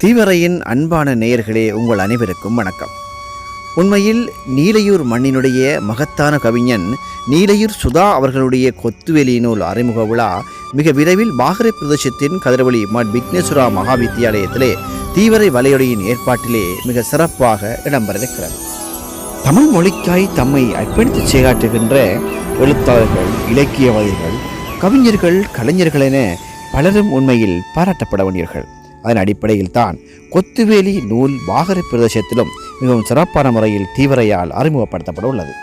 தீவரையின் அன்பான நேயர்களே உங்கள் அனைவருக்கும் வணக்கம். உண்மையில் நீலையூர் மண்ணினுடைய மகத்தான கவிஞன் நீலையூர் சுதா அவர்களுடைய கொத்துவெளி நூல் அறிமுக விழா மிக விரைவில் பாகரை பிரதேசத்தின் கதிரவழி மட் விக்னேஸ்வரா மகா வித்தியாலயத்திலே தீவரை வலையொலியின் ஏற்பாட்டிலே மிக சிறப்பாக இடம்பெறவிருக்கிறது தமிழ் மொழிக்காய் தம்மை அர்ப்பணித்து செயலாற்றுகின்ற எழுத்தாளர்கள் இலக்கியவாதிகள் கவிஞர்கள் கலைஞர்கள் என பலரும் உண்மையில் பாராட்டப்பட வேண்டியவர்கள் அதன் அடிப்படையில் தான் கொத்துவேலி நூல் வாகரை பிரதேசத்திலும் மிகவும் சிறப்பான முறையில் தீவிரையால் அறிமுகப்படுத்தப்பட உள்ளது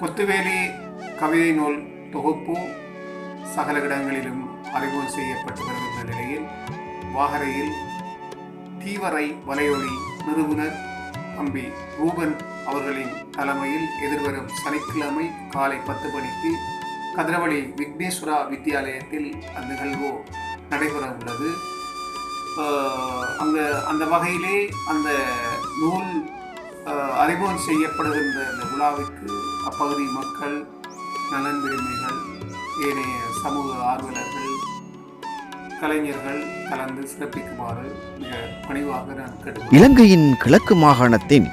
கொத்துவேலி கவிதை நூல் தொகுப்பு சகல இடங்களிலும் அறிமுகம் செய்யப்பட்டு வருகின்ற நிலையில் வாகரையில் தீவரை வலையொலி நிறுவனர் தம்பி ரூபன் அவர்களின் தலைமையில் எதிர்வரும் சனிக்கிழமை காலை பத்து மணிக்கு கதிரவழி விக்னேஸ்வரா வித்தியாலயத்தில் அந்நிகழ்வு நடைபெற உள்ளது அந்த அந்த வகையிலே அந்த நூல் அறிமுகம் செய்யப்படுகின்ற அந்த விழாவிற்கு அப்பகுதி மக்கள் நலன் விரும்பிகள் ஏனைய சமூக ஆர்வலர்கள் கலைஞர்கள் கலந்து சிறப்பிக்குமாறு மிக பணிவாக நான் கேட்டுக்கொள்கிறேன் இலங்கையின் கிழக்கு மாகாணத்தின்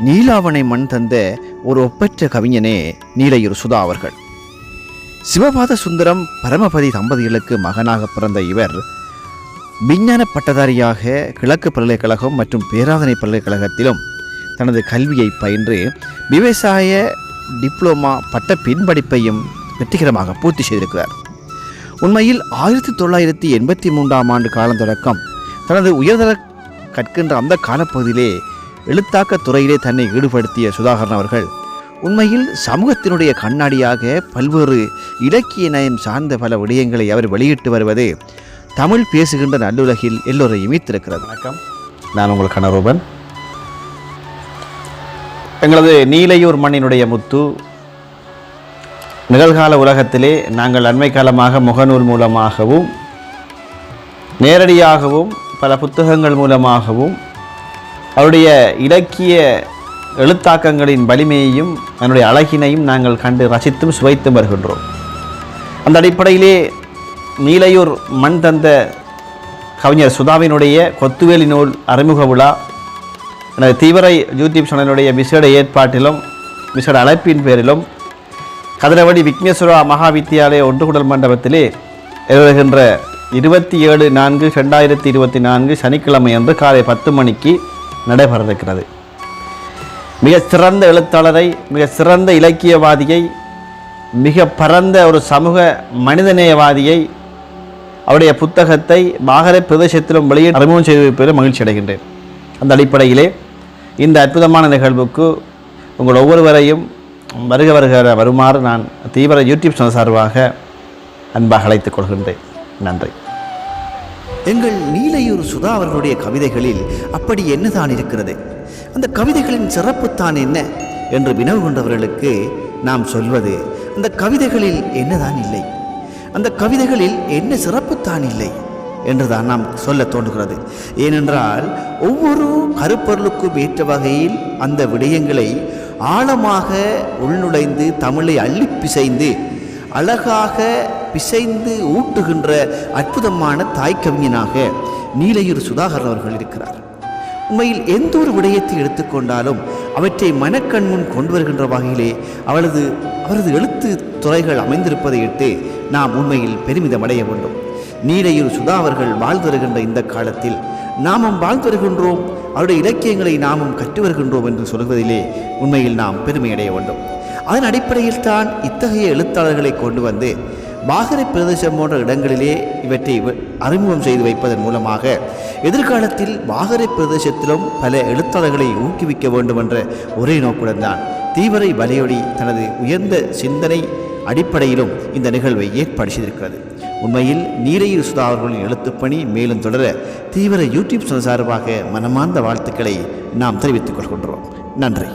நீலாவணை மண் தந்த ஒரு ஒப்பற்ற கவிஞனே நீலையூர் சுதா அவர்கள். சிவபாத சுந்தரம் பரமபதி தம்பதிகளுக்கு மகனாக பிறந்த இவர் விஞ்ஞான பட்டதாரியாக கிழக்கு பல்கலைக்கழகம் மற்றும் பேராதனை பல்கலைக்கழகத்திலும் தனது கல்வியை பயின்று விவசாய டிப்ளோமா பட்ட பின்படிப்பையும் வெற்றிகரமாக பூர்த்தி செய்திருக்கிறார். உண்மையில் ஆயிரத்தி தொள்ளாயிரத்தி எண்பத்தி மூன்றாம் ஆண்டு காலம் தொடக்கம் தனது உயர்தர கற்கின்ற அந்த காலப்பகுதியிலே எழுத்தாக்க துறையிலே தன்னை ஈடுபடுத்திய சுதாகரன் அவர்கள் உண்மையில் சமூகத்தினுடைய கண்ணாடியாக பல்வேறு இலக்கிய நயம் சார்ந்த பல விடயங்களை அவர் வெளியிட்டு வருவது தமிழ் பேசுகின்ற நல்லுலகில் எல்லோரையும் ஈர்த்திருக்கிறது. வணக்கம். நான் உங்கள் கனரூபன் எங்களது நீலையூர் மண்ணினுடைய முத்து நிகழ்கால உலகத்திலே நாங்கள் அண்மை காலமாக முகநூல் மூலமாகவும் நேரடியாகவும் பல புத்தகங்கள் மூலமாகவும் அவருடைய இலக்கிய எழுத்தாக்கங்களின் வலிமையையும் அதனுடைய அழகினையும் நாங்கள் கண்டு ரசித்தும் சுவைத்தும் வருகின்றோம். அந்த அடிப்படையிலே நீலையூர் மண் தந்த கவிஞர் சுதாவினுடைய கொத்துவேலி நூல் அறிமுக விழா எனது தீவிர யூடியூப் சேனலுடைய விசேட ஏற்பாட்டிலும் விசேட அழைப்பின் பேரிலும் கதிரவடி விக்னேஸ்வரா மகா வித்தியாலய ஒன்றுகுடல் மண்டபத்திலே வருகின்ற இருபத்தி ஏழு நான்கு ரெண்டாயிரத்தி இருபத்தி நான்கு சனிக்கிழமை அன்று காலை பத்து மணிக்கு நடைபெறவிருக்கிறது. மிக சிறந்த எழுத்தாளரை மிக சிறந்த இலக்கியவாதியை மிக பரந்த ஒரு சமூக மனிதநேயவாதியை அவருடைய புத்தகத்தை பாகர பிரதேசத்திலும் வெளியே அறிமுகம் செய்து வைப்பதில் மகிழ்ச்சி அடைகின்றேன். அந்த அடிப்படையிலே இந்த அற்புதமான நிகழ்வுக்கு உங்கள் ஒவ்வொருவரையும் வருக வருகிற வருமாறு நான் தீவிர யூடியூப் சேனல் சார்பாக அன்பாக அழைத்துக் கொள்கின்றேன். நன்றி. எங்கள் நீலையூர் சுதா அவர்களுடைய கவிதைகளில் அப்படி என்னதான் இருக்கிறது? அந்த கவிதைகளின் சிறப்புத்தான் என்ன என்று வினவு கொண்டவர்களுக்கு நாம் சொல்வது அந்த கவிதைகளில் என்னதான் இல்லை? அந்த கவிதைகளில் என்ன சிறப்புத்தான் இல்லை என்றுதான் நாம் சொல்ல தோன்றுகிறது. ஏனென்றால் ஒவ்வொரு கருப்பொருளுக்கும் ஏற்ற வகையில் அந்த விடயங்களை ஆழமாக உள்நுழைந்து தமிழை அள்ளி பிசைந்து அழகாக பிசைந்து ஊட்டுகின்ற அற்புதமான தாய்கவிஞனாக நீலையூர் சுதாகரன் அவர்கள் இருக்கிறார். உண்மையில் எந்த ஒரு விடயத்தை எடுத்துக்கொண்டாலும் அவற்றை மனக்கண் முன் கொண்டு வருகின்ற வகையிலே அவளது அவரது எழுத்து துறைகள் அமைந்திருப்பதை இட்டு நாம் உண்மையில் பெருமிதம் அடைய வேண்டும். நீலையூர் சுதா அவர்கள் வாழ்ந்து வருகின்ற இந்த காலத்தில் நாமும் வாழ்ந்து வருகின்றோம். அவருடைய இலக்கியங்களை நாமும் கற்று வருகின்றோம் என்று சொல்வதிலே உண்மையில் நாம் பெருமை அடைய வேண்டும். அதன் அடிப்படையில் தான் இத்தகைய எழுத்தாளர்களை கொண்டு வந்து பாகரை பிரதேசம் போன்ற இடங்களிலே இவற்றை அறிமுகம் செய்து வைப்பதன் மூலமாக எதிர்காலத்தில் பாகரை பிரதேசத்திலும் பல எழுத்தாளர்களை ஊக்குவிக்க வேண்டும் என்ற ஒரே நோக்குடன் தான் வலையொடி வலையொலி தனது உயர்ந்த சிந்தனை அடிப்படையிலும் இந்த நிகழ்வை ஏற்பாடு செய்திருக்கிறது. உண்மையில் நீரையில் சுதா அவர்களின் எழுத்துப்பணி மேலும் தொடர தீவிர யூடியூப் சார்பாக மனமார்ந்த வாழ்த்துக்களை நாம் தெரிவித்துக் கொள்கின்றோம். நன்றி.